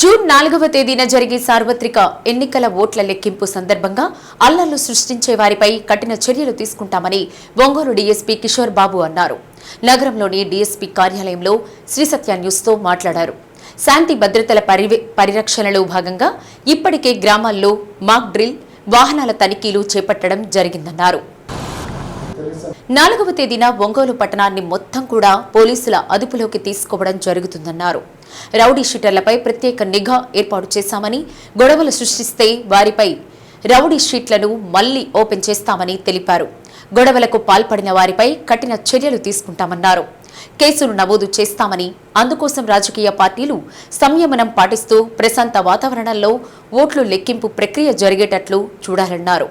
June నాలుగవ తేదీన జరిగే సార్వత్రిక ఎన్నికల ఓట్ల లెక్కింపు సందర్భంగా అల్లర్లు సృష్టించే వారిపై కఠిన చర్యలు తీసుకుంటామని ఒంగోలు డీఎస్పీ కిషోర్ బాబు అన్నారు. నగరంలోని డీఎస్పీ కార్యాలయంలో శ్రీసత్య న్యూస్తో మాట్లాడారు. శాంతి భద్రతల పరిరక్షణలో భాగంగా ఇప్పటికే గ్రామాల్లో మాక్ డ్రిల్ వాహనాల తనిఖీలు చేపట్టడం జరిగిందన్నారు. నాలుగవ తేదీన ఒంగోలు పట్టణాన్ని మొత్తం కూడా పోలీసుల అదుపులోకి తీసుకోవడం జరుగుతుందన్నారు. రౌడీ షీటర్లపై ప్రత్యేక నిఘా ఏర్పాటు చేశామని గొడవలు సృష్టిస్తే వారిపై రౌడీ షీట్లను మళ్ళీ ఓపెన్ చేస్తామని తెలిపారు. గొడవలకు పాల్పడిన వారిపై కఠిన చర్యలు తీసుకుంటామన్నారు. కేసులు నమోదు చేస్తామని అందుకోసం రాజకీయ పార్టీలు సంయమనం పాటిస్తూ ప్రశాంత వాతావరణంలో ఓట్లు లెక్కింపు ప్రక్రియ జరిగేటట్లు చూడాలన్నారు.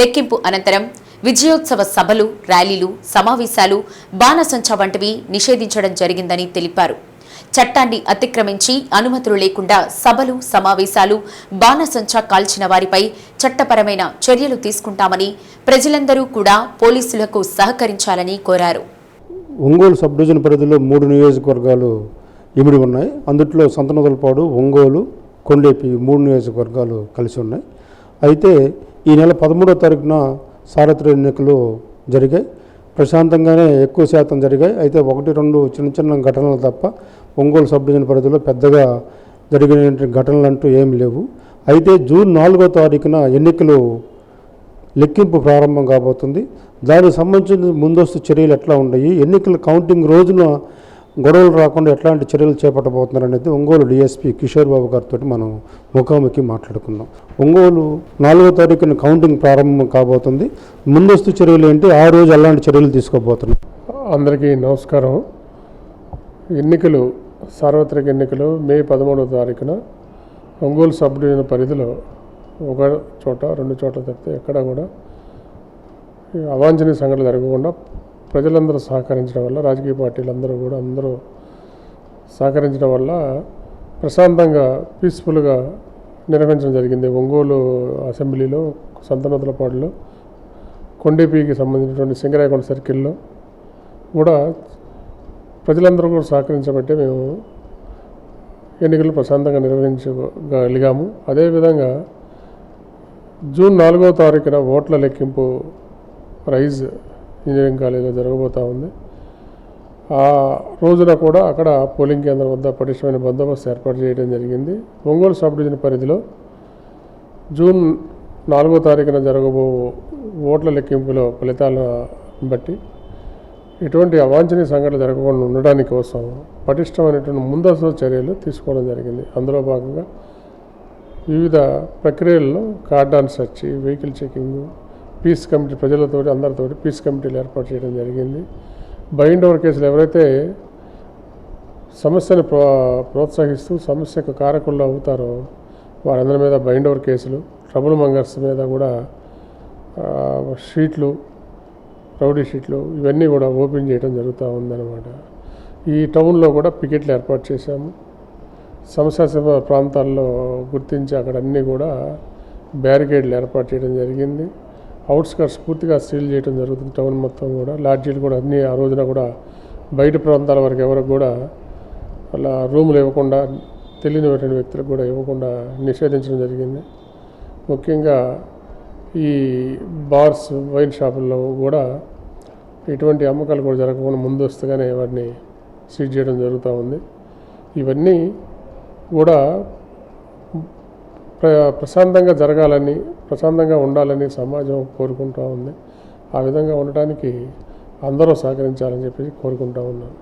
లెక్కింపు అనంతరం విజయోత్సవ సభలు ర్యాలీలు సమావేశాలు బాణసంచా వంటివి నిషేధించడం జరిగిందని తెలిపారు. చట్టాన్ని అతిక్రమించి అనుమతులు లేకుండా సభలు సమావేశాలు బాణసంచా కాల్చిన వారిపై చట్టపరమైన చర్యలు తీసుకుంటామని ప్రజలందరూ కూడా పోలీసులకు సహకరించాలని కోరారు. ఒంగోలు సబ్ డివిజన్ పరిధిలో మూడు నియోజకవర్గాలు ఇమిడి ఉన్నాయి. అందుట్లో సంతనదలపాడు ఒంగోలు కొండేపి మూడు నియోజకవర్గాలు కలిసి ఉన్నాయి. అయితే ఈ నెల పదమూడో తారీఖున సార్వత్రిక ఎన్నికలు జరిగాయి. ప్రశాంతంగానే ఎక్కువ శాతం జరిగాయి. అయితే ఒకటి రెండు చిన్న చిన్న ఘటనలు తప్ప ఒంగోలు సబ్ డివిజన్ పరిధిలో పెద్దగా జరిగిన ఘటనలు అంటూ ఏమి లేవు. అయితే జూన్ నాలుగో తారీఖున ఎన్నికలు లెక్కింపు ప్రారంభం కాబోతుంది. దానికి సంబంధించిన ముందస్తు చర్యలు ఎట్లా ఉన్నాయి? ఎన్నికల కౌంటింగ్ రోజున గొడవలు రాకుండా ఎట్లాంటి చర్యలు చేపట్టబోతున్నారు అనేది ఒంగోలు డిఎస్పీ కిషోర్ బాబు గారితో మనం ముఖాముఖి మాట్లాడుకుందాం. ఒంగోలు నాలుగో తారీఖున కౌంటింగ్ ప్రారంభం కాబోతుంది. ముందస్తు చర్యలు ఏంటి? ఆ రోజు ఎలాంటి చర్యలు తీసుకోబోతున్నాం అందరికీ నమస్కారం. ఎన్నికలు సార్వత్రిక ఎన్నికలు మే పదమూడవ తారీఖున ఒంగోలు సబ్ డివిజన్ పరిధిలో ఒక చోట రెండు చోట్ల తప్పితే ఎక్కడ కూడా అవాంఛనీయ సంఘటనలు జరగకుండా ప్రజలందరూ సహకరించడం వల్ల రాజకీయ పార్టీలందరూ కూడా అందరూ సహకరించడం వల్ల ప్రశాంతంగా పీస్ఫుల్గా నిర్వహించడం జరిగింది. ఒంగోలు అసెంబ్లీలో సంతనోతులపాడులో కొండేపీకి సంబంధించినటువంటి సింగరాయకొండ సర్కిల్లో కూడా ప్రజలందరూ కూడా సహకరించబట్టే మేము ఎన్నికలు ప్రశాంతంగా నిర్వహించగలిగాము. అదేవిధంగా జూన్ నాలుగో తారీఖున ఓట్ల లెక్కింపు రైజ్ ఇంజనీరింగ్ కాలేజీలో జరగబోతూ ఉంది. ఆ రోజున కూడా అక్కడ పోలింగ్ కేంద్రం వద్ద పటిష్టమైన బందోబస్తు ఏర్పాటు చేయడం జరిగింది. ఒంగోలు సబ్ డివిజన్ పరిధిలో జూన్ నాలుగో తారీఖున జరగబో ఓట్ల లెక్కింపులో ఫలితాలను బట్టి ఎటువంటి అవాంఛనీయ సంఘటన జరగకుండా ఉండడానికి కోసం పటిష్టమైనటువంటి ముందస్తు చర్యలు తీసుకోవడం జరిగింది. అందులో భాగంగా వివిధ ప్రక్రియల్లో cordon search vehicle checking peace committee ప్రజలతోటి అందరితోటి పీస్ కమిటీలు ఏర్పాటు చేయడం జరిగింది. బైండ్ ఓవర్ కేసులు ఎవరైతే సమస్యను ప్రో ప్రోత్సహిస్తూ సమస్యకు కారకుల్లో అవుతారో వారందరి మీద బైండ్ ఓవర్ కేసులు ట్రబుల్ మంగర్స్ మీద కూడా షీట్లు రౌడీ షీట్లు ఇవన్నీ కూడా ఓపెన్ చేయడం జరుగుతూ ఉందన్నమాట. ఈ టౌన్లో కూడా పికెట్లు ఏర్పాటు చేశాము. సమస్యాసభ ప్రాంతాల్లో గుర్తించి అక్కడ అన్నీ కూడా బ్యారికేడ్లు ఏర్పాటు చేయడం జరిగింది. అవుట్స్కర్ట్స్ పూర్తిగా సీల్ చేయడం జరుగుతుంది టౌన్ మొత్తం కూడా. లాడ్జీలు కూడా అన్ని ఆ రోజున కూడా బయట ప్రాంతాల వరకు ఎవరికి కూడా అలా రూములు ఇవ్వకుండా తెలియనిటువంటి వ్యక్తులకు కూడా ఇవ్వకుండా నిషేధించడం జరిగింది. ముఖ్యంగా ఈ బార్స్ వైన్ షాపుల్లో కూడా ఎటువంటి అమ్మకాలు కూడా జరగకుండా ముందస్తుగానే వాటిని సీజ్ చేయడం జరుగుతూ ఉంది. ఇవన్నీ కూడా ప్రశాంతంగా జరగాలని ప్రశాంతంగా ఉండాలని సమాజం కోరుకుంటూ ఉంది. ఆ విధంగా ఉండటానికి అందరూ సహకరించాలని చెప్పి కోరుకుంటూ ఉన్నాను.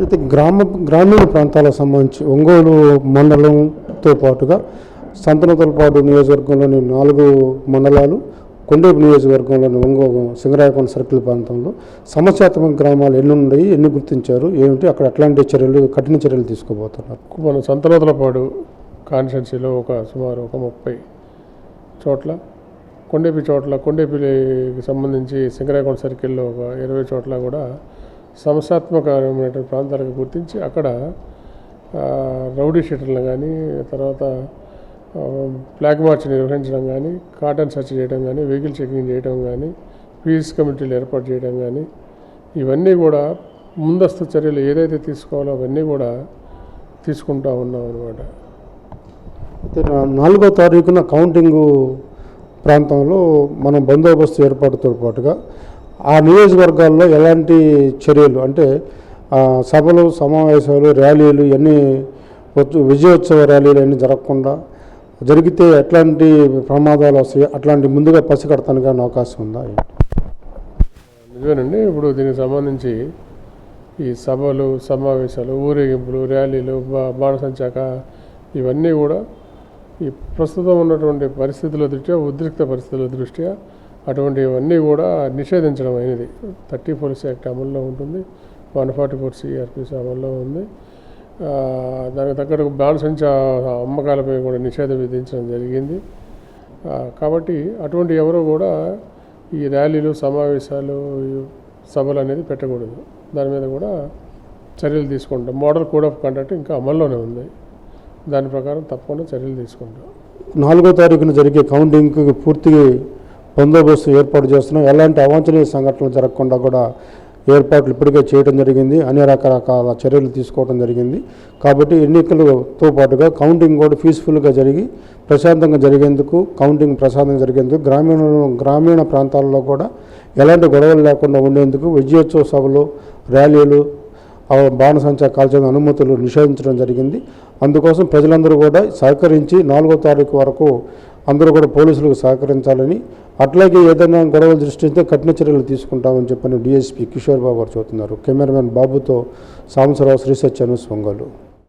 అయితే గ్రామ గ్రామీణ ప్రాంతాలకు సంబంధించి ఒంగోలు మండలంతో పాటుగా సంతనతలపాడు నియోజకవర్గంలోని నాలుగు మండలాలు కొండేపు నియోజకవర్గంలోని ఒంగోలు సింగరాయకొండ సర్కిల్ ప్రాంతంలో సమస్యాత్మక గ్రామాలు ఎన్ని ఉన్నాయి ఎన్ని గుర్తించారు ఏమిటి అక్కడ ఎట్లాంటి చర్యలు కఠిన చర్యలు తీసుకోబోతున్నారు? మన సంతనోతలపాడు కాన్స్టెన్సీలో ఒక సుమారు ఒక ముప్పై చోట్ల కొండేపి చోట్ల కొండేపికి సంబంధించి సింగరాయకొండ సర్కిల్లో ఒక ఇరవై చోట్ల కూడా సంస్థాత్మకమైనటువంటి ప్రాంతాలకు గుర్తించి అక్కడ రౌడీ షీటర్లను కానీ తర్వాత ఆ, ఫ్లాగ్ మార్చ్ నిర్వహించడం కానీ కాటన్ సర్చ్ చేయడం కానీ వెహికల్ చెకింగ్ చేయడం కానీ పీస్ కమిటీలు ఏర్పాటు చేయడం కానీ ఇవన్నీ కూడా ముందస్తు చర్యలు ఏదైతే తీసుకోవాలో అవన్నీ కూడా తీసుకుంటా ఉన్నాం అనమాట నాలుగో తారీఖున కౌంటింగు ప్రాంతంలో మనం బందోబస్తు ఏర్పాటుతో పాటుగా ఆ నియోజకవర్గాల్లో ఎలాంటి చర్యలు అంటే సభలు సమావేశాలు ర్యాలీలు ఇవన్నీ విజయోత్సవ ర్యాలీలు అన్నీ జరగకుండా జరిగితే ఎట్లాంటి ప్రమాదాలు వస్తాయి అట్లాంటి ముందుగా పసిగడతానికి కానీ అవకాశం ఉందా? నిజమేనండి. ఇప్పుడు దీనికి సంబంధించి ఈ సభలు సమావేశాలు ఊరేగింపులు ర్యాలీలు బాణసంచాక ఇవన్నీ కూడా ఈ ప్రస్తుతం ఉన్నటువంటి పరిస్థితుల దృష్ట్యా ఉద్రిక్త పరిస్థితుల దృష్ట్యా అటువంటివన్నీ కూడా నిషేధించడం అయినది. థర్టీ పోలీస్ యాక్ట్ అమల్లో ఉంటుంది. వన్ ఫార్టీ ఫోర్ సిఆర్పిసి అమల్లో ఉంది. దానికి తగ్గట్టు బాణసంచా అమ్మకాలపై కూడా నిషేధం విధించడం జరిగింది. కాబట్టి అటువంటి ఎవరు కూడా ఈ ర్యాలీలు సమావేశాలు ఈ సభలు అనేది పెట్టకూడదు. దాని మీద కూడా చర్యలు తీసుకుంటాం. మోడల్ కోడ్ ఆఫ్ కండక్ట్ ఇంకా అమల్లోనే ఉంది. దాని ప్రకారం తప్పకుండా చర్యలు తీసుకుంటాం. నాలుగో తారీఖున జరిగే కౌంటింగ్కి పూర్తిగా బందోబస్తు ఏర్పాటు చేస్తున్నాం. ఎలాంటి అవాంఛనీయ సంఘటనలు జరగకుండా కూడా ఏర్పాట్లు ఇప్పటికే చేయడం జరిగింది. అన్ని రకరకాల చర్యలు తీసుకోవడం జరిగింది. కాబట్టి ఎన్నికలతో పాటుగా కౌంటింగ్ కూడా పీస్ఫుల్గా జరిగి ప్రశాంతంగా జరిగేందుకు కౌంటింగ్ ప్రశాంతంగా జరిగేందుకు గ్రామీణ గ్రామీణ ప్రాంతాల్లో కూడా ఎలాంటి గొడవలు లేకుండా ఉండేందుకు విజయోత్సవ సభలు ర్యాలీలు ఆ బాణసంచా కాల్చిన అనుమతులు నిషేధించడం జరిగింది. అందుకోసం ప్రజలందరూ కూడా సహకరించి నాలుగో తారీఖు వరకు అందరూ కూడా పోలీసులకు సహకరించాలని అట్లాగే ఏదైనా గొడవలు దృష్టిస్తే కఠిన చర్యలు తీసుకుంటామని చెప్పని డీఎస్పీ కిషోర్ బాబు గారు చెబుతున్నారు. కెమెరామెన్ బాబుతో సాంబసరావు శ్రీ అను ఒంగోలు